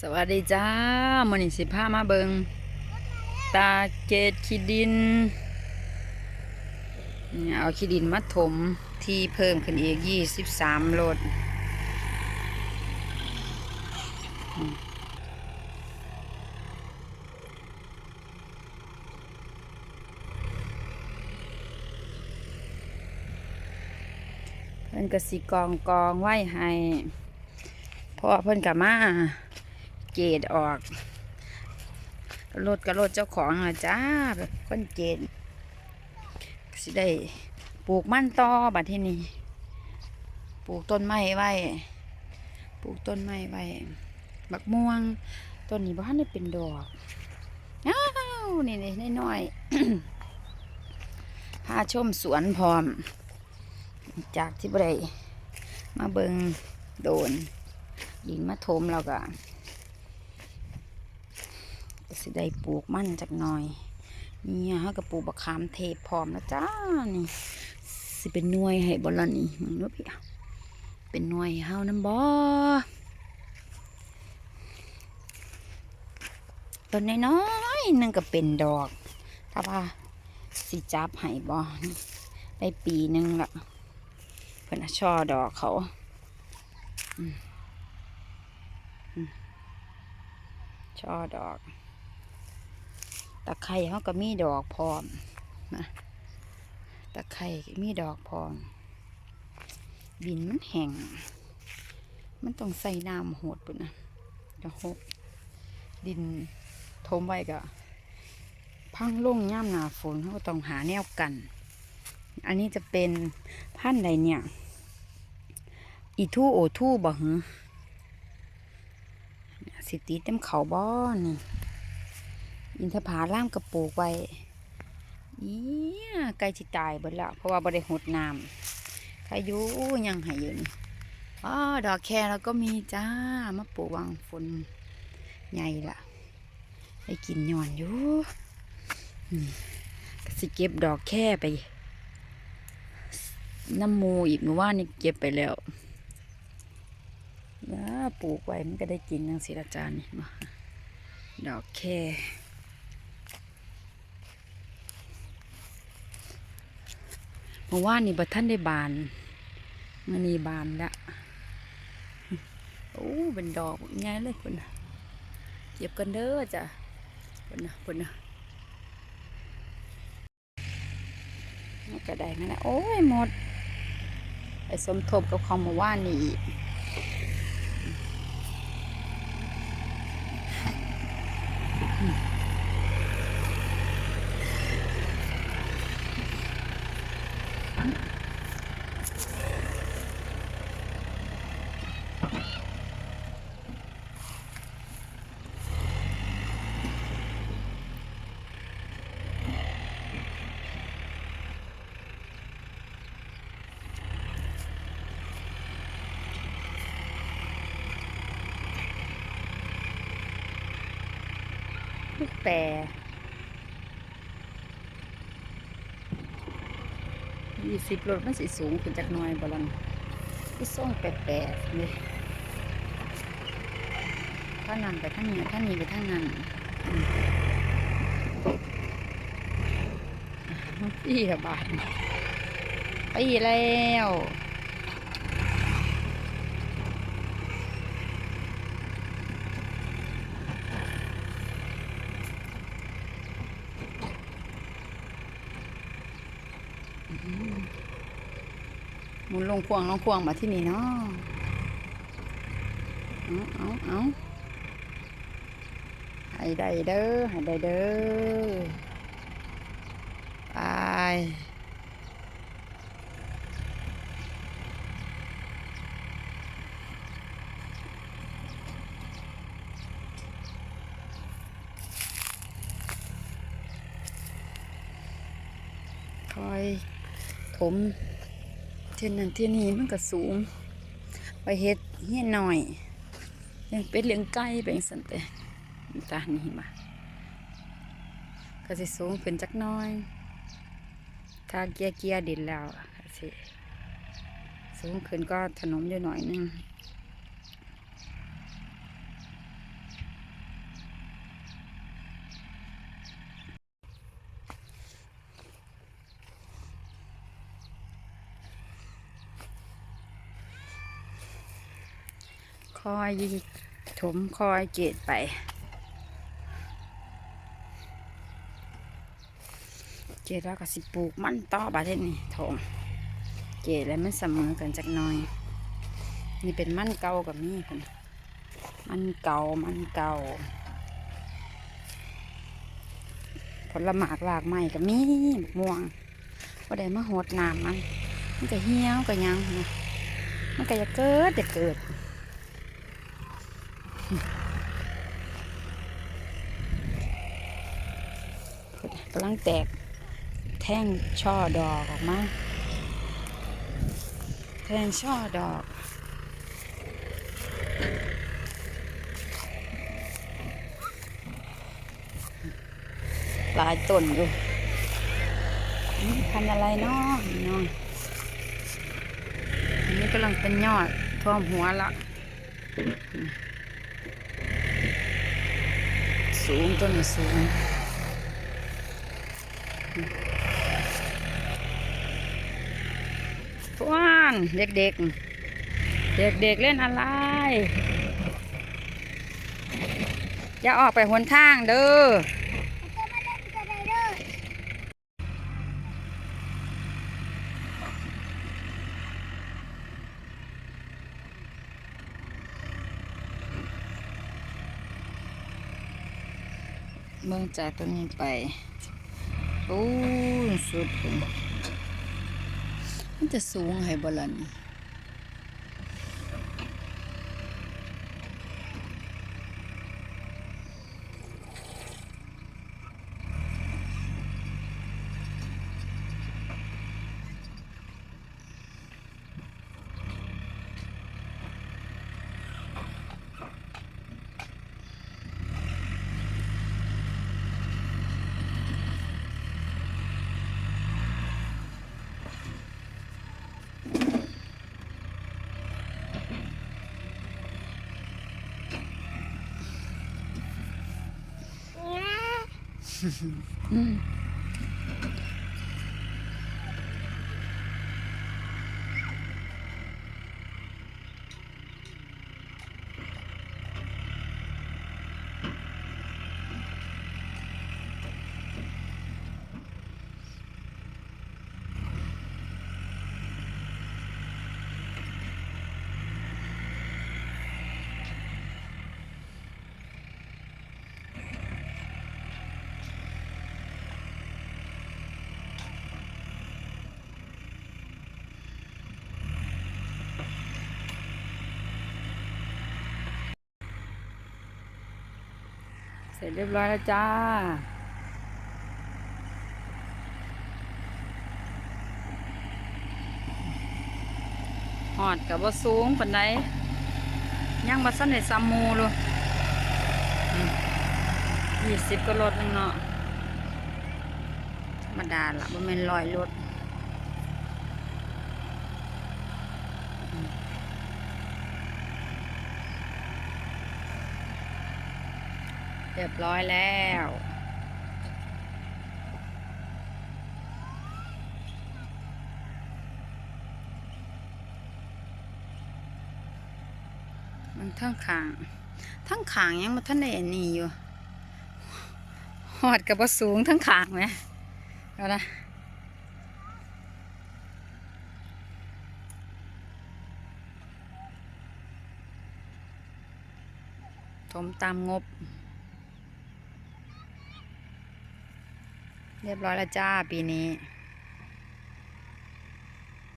สวัสดีจ้ามันนี้สิพามาเบิงตาเกตขีดินนี่เอาขีดินมาถมที่เพิ่มขึ้นอีกยี่สิบสามโลดเพิ่นก็สิกองกองไว้ให้เพราะว่าเพิ่นกับมา เกตออกรถกับรถเจ้าของอะจ้าแบบคนเกตสิได้ปลูกมันต่อบัดที่นี่ปลูกต้นไม้ไว้ ปลูกต้นไม้ไว้บักม่วงต้นนี้บ้านได้เป็นดอกอ้าวนี่นี่น้อยๆพาชมสวนพร้อม จากที่บ่ได้มาเบิงโดนยิงมาถมแล้วก็ก็ สิได้ปลูกมันจักหน่อยนี่ฮะก็ปลูกบักขามเทพพร้อมแล้วจ้านี่สิเป็นหน่วยให้บอลนี่มึงรู้พี่อะเป็นหน่วยเฮาน้ำบ่ต้นน้อยๆนึงก็เป็นดอกถ้าว่าสิจับให้บ่นี่ได้ปีหนึงละเพิ่นน่ะช่อดอกเขาช่อดอก ตะไคร้เขาก็มีดอกพร้อมนะตะไคร้ก็มีดอกพร้อมดินมันแห้งมันต้องใส่น้ำโหดปุ่นนะจะหกดินทมไว้ก็พังลงย่ำหนาฝนเขาต้องหาแนวกัน อันนี้จะเป็นพันธุ์ใดเนี่ย อีทูโอทูบ่หือสิติเต็มเขาบ้อนนี่ อินทผาล่ามกระปูกไว้เอียใกล้จิตายเบิดละเพราะว่าบ่ได้หดน้ำใครยูยังให้อยู่นี่อ๋อดอกแครแล้วก็มีจ้ามาปลูกวางฝนใหญ่ละได้กินย้อนอยู่ก็สิเก็บดอกแค่ไปน้ำมูอีกเมื่อว่านี่เก็บไปแล้วนะปลูกไว้มันก็ได้กินนังศิลาจารย์นี่มาดอกแค่ มื่อวานนี่บัท่านได้บานมันนี่บานละโอ้เป็นดอกง่ายเลยคุณน่ะเก็บกันเด้อจ้ะคนนะคนนะมันก็ได้งั้นนะโอ้ยหมดไปสมทบกับของเมื่อวานนี่อีก ลูกแปรยี่สิบรถมันสิสูงขึ้นจากน้อยบอลันที่ส่งแปรๆเลยท่านั้นไปท่างนี้ท่างนี้ไปท่างนั้นอืมอะปีละบาทปีแล้ว หมุนลงควงลงควงมาที่นี่เนาะเอาเอาเอาให้ได้เด้อให้ได้เด้อไปคอยถ มเที่ยนั้นเที่ยนี้มันก็สูง ไปเฮ็ดเฮียหน่อยเลี้ยงเป็ดเลี้ยงไก่ไปจังซั่นแต่ตานี่มาก็สิสูงขึ้นจักหน้อย ถ้าเกียร์เกียร์ดินแล้วก็สิสูงขึ้นก็ถนนอยู่หน่อยนึง คอยถมคอยเกตไปเกตแล้วก็สิปลูกมันต่อบาดเทศนี่ถมเกตแล้วมันเสมอกันจักหน่อย นี่เป็นมันเก่ากับมี่คนมันเก่ามันเก่าผลหมากหลากใหม่ก็มีบักม่วงก็ได้มาหดน้ำมัน มันก็เหี่ยวก็ยังนะมันก็จะเกิดจะเกิด กำลังแตกแท่งช่อดอกออกมา แท่งช่อดอกหลายต้นอยู่พันอะไรเนาะนี่เนาะอันนี้กำลังเป็นยอดท่วมหัวละ สูงต้นสูงว้านเด็กๆ เด็กๆเล่นอะไร อย่าออกไปหนทางเด้อ เมืองจากตรงนี้ไปโอ้ยสุดมันจะสูงให้บลัน อืม ร็จเรียบร้อยแล้วจ้า หอดกับว่าสูงปันไดยังมาสั้นในซัมมูเลยยี่สิบก็ลดนึงเนาะธรรมดาละบ่แม่นลอยรถอืมเรียบร้อยแล้วมันทั้งขาง ทั้งขางยังมาท่านได้อันนี้อยู่หอดกับว่าสูงทั้งขางไหมเอาละถมตามงบ เรียบร้อยแล้วจ้าปีนี้